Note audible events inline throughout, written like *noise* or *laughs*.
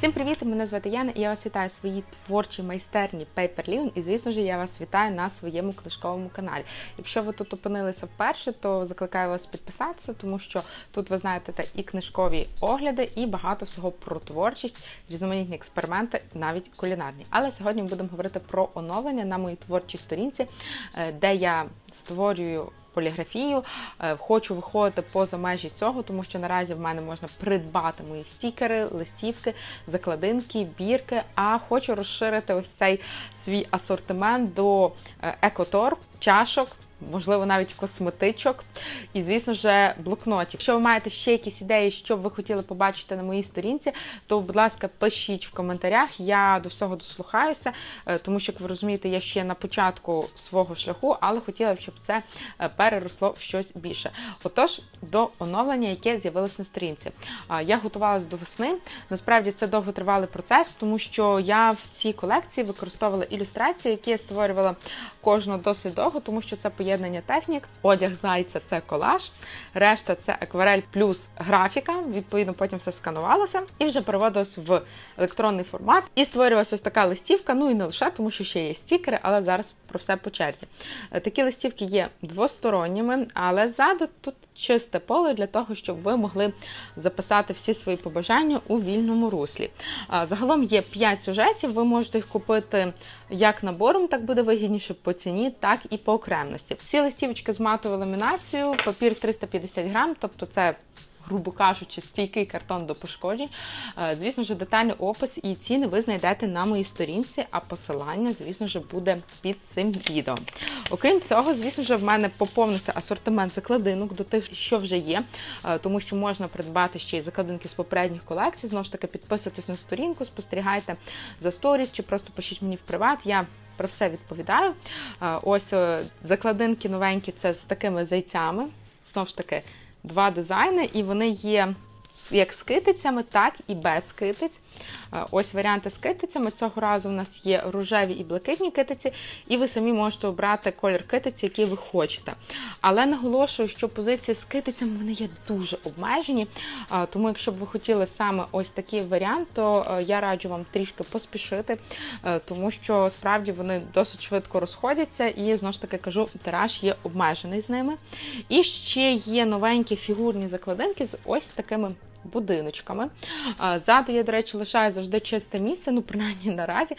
Всім привіт! Мене звати Яна і я вас вітаю в своїй творчій майстерні Paper Living. І звісно ж, я вас вітаю на своєму книжковому каналі. Якщо ви тут опинилися вперше, то закликаю вас підписатися, тому що тут ви знаєте і книжкові огляди, і багато всього про творчість, різноманітні експерименти, навіть кулінарні. Але сьогодні ми будемо говорити про оновлення на моїй творчій сторінці, е, де я створюю поліграфію. Е, Хочу виходити поза межі цього, тому що наразі в мене можна придбати мої стікери, листівки, закладинки, бірки. А хочу розширити ось цей свій асортимент до екоторб, чашок. Можливо, навіть косметичок і, звісно ж, блокнотів. Якщо ви маєте ще якісь ідеї, що б ви хотіли побачити на моїй сторінці, то, будь ласка, пишіть в коментарях. Я до всього дослухаюся, е, тому що, як ви розумієте, я ще на початку свого шляху, але хотіла б, щоб це е, переросло в щось більше. Отож, до оновлення, яке з'явилось на сторінці. Я готувалася до весни. Насправді це довготривалий процес, тому що я в цій колекції використовувала ілюстрації, які я створювала кожну досить довго, тому що це поєднання технік. Одяг зайця це колаж, решта це акварель плюс графіка. Відповідно, потім все сканувалося і вже переводилось в електронний формат. І створювалася ось така листівка. Ну і не лише, тому що ще є стікери, але зараз про все по черзі. Е, Такі листівки є двосторонніми, але ззаду тут чисте поле для того, щоб ви могли записати всі свої побажання у вільному руслі. Загалом є 5 сюжетів. Ви можете їх купити як набором, так буде вигідніше по ціні, так і по окремості. Всі листівочки з матовою ламінацією, папір 350 грам, тобто це. Грубо кажучи, стійкий картон до пошкоджень. Е, Звісно ж, детальний опис і ціни ви знайдете на моїй сторінці, а посилання, звісно ж, буде під цим відео. Окрім цього, звісно ж, в мене поповнився асортимент закладинок до тих, що вже є, е, тому що можна придбати ще й закладинки з попередніх колекцій. Знову ж таки, підписуйтесь на сторінку, спостерігайте за сторіс чи просто пишіть мені в приват. Я про все відповідаю. Е, Ось закладинки новенькі це з такими зайцями. Знову ж таки, два дизайни, і вони є як з китицями, так і без китиць. Е, Ось варіанти з китицями. Цього разу у нас є рожеві і блакитні китиці, і ви самі можете обрати колір китиці, який ви хочете. Але наголошую, що позиції з китицями вони є дуже обмежені. Е, Тому, якщо б ви хотіли саме ось такий варіант, то е, я раджу вам трішки поспішити, тому що справді вони досить швидко розходяться, і знову ж таки кажу, тираж є обмежений з ними. І ще є новенькі фігурні закладинки з ось такими будиночками. Ззаду я, до речі, лишаю завжди чисте місце, ну принаймні *laughs* наразі,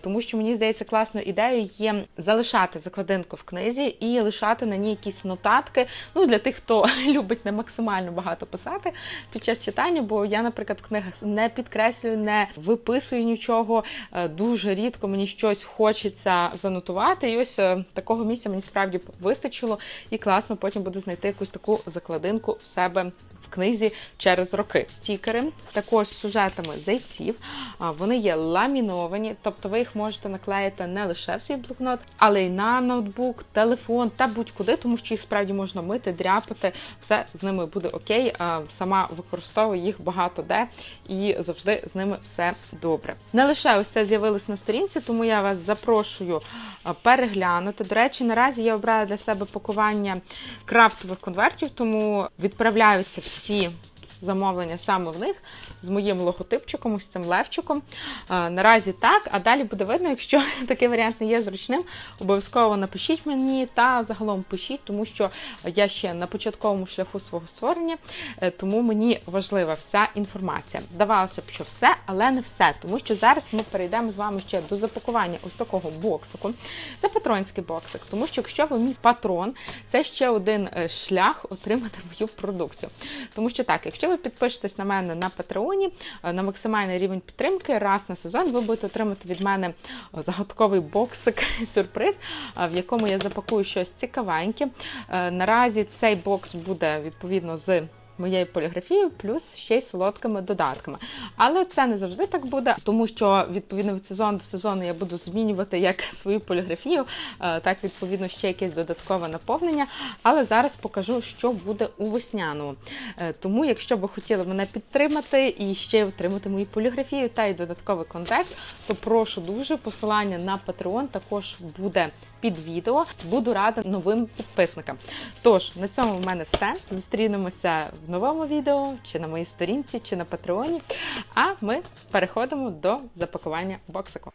тому що мені здається, класною ідеєю є залишати закладинку в книзі і лишати на ній якісь нотатки. Ну для тих, хто *laughs* любить не максимально багато писати під час читання, бо я, наприклад, в книгах не підкреслюю, не виписую нічого. Е, Дуже рідко мені щось хочеться занотувати. І ось е, такого місця мені справді вистачило, і класно потім буде знайти якусь таку закладинку в себе книзі через роки. Стікери також з сюжетами зайців. Вони є ламіновані, тобто ви їх можете наклеїти не лише в свій блокнот, але й на ноутбук, телефон та будь-куди, тому що їх справді можна мити, дряпати. Все з ними буде окей. Сама використовую їх багато де і завжди з ними все добре. Не лише ось це з'явилось на сторінці, тому я вас запрошую переглянути. До речі, наразі я обрала для себе пакування крафтових конвертів, тому відправляються всі si замовлення саме в них з моїм логотипчиком, ось цим левчиком. Наразі так, а далі буде видно, якщо *laughs* такий варіант не є зручним, обов'язково напишіть мені та загалом пишіть, тому що я ще на початковому шляху свого створення, е, тому мені важлива вся інформація. Здавалося б, що все, але не все, тому що зараз ми перейдемо з вами ще до запакування ось такого боксику. Це патронський боксик, тому що якщо ви мій патрон, це ще один е, шлях отримати мою продукцію. Тому що так, якщо ви підпишетесь на мене на Патреоні, е, на максимальний рівень підтримки, раз на сезон ви будете отримати від мене е, загадковий боксик *laughs* сюрприз, е, в якому я запакую щось цікавеньке. Наразі цей бокс буде відповідно з моєю поліграфією, плюс ще й солодкими додатками. Але це не завжди так буде, тому що відповідно від сезону до сезону я буду змінювати як *laughs* свою поліграфію, е, так відповідно ще якесь додаткове наповнення. Але зараз покажу, що буде у весняному. Е, Тому, якщо ви хотіли мене підтримати і ще отримати мою поліграфію та й додатковий контакт, то прошу дуже посилання на Patreon також буде під відео. Буду рада новим підписникам. Тож на цьому в мене все. Зустрінемося в новому відео, чи на моїй сторінці, чи на Патреоні. А ми переходимо до запакування боксику.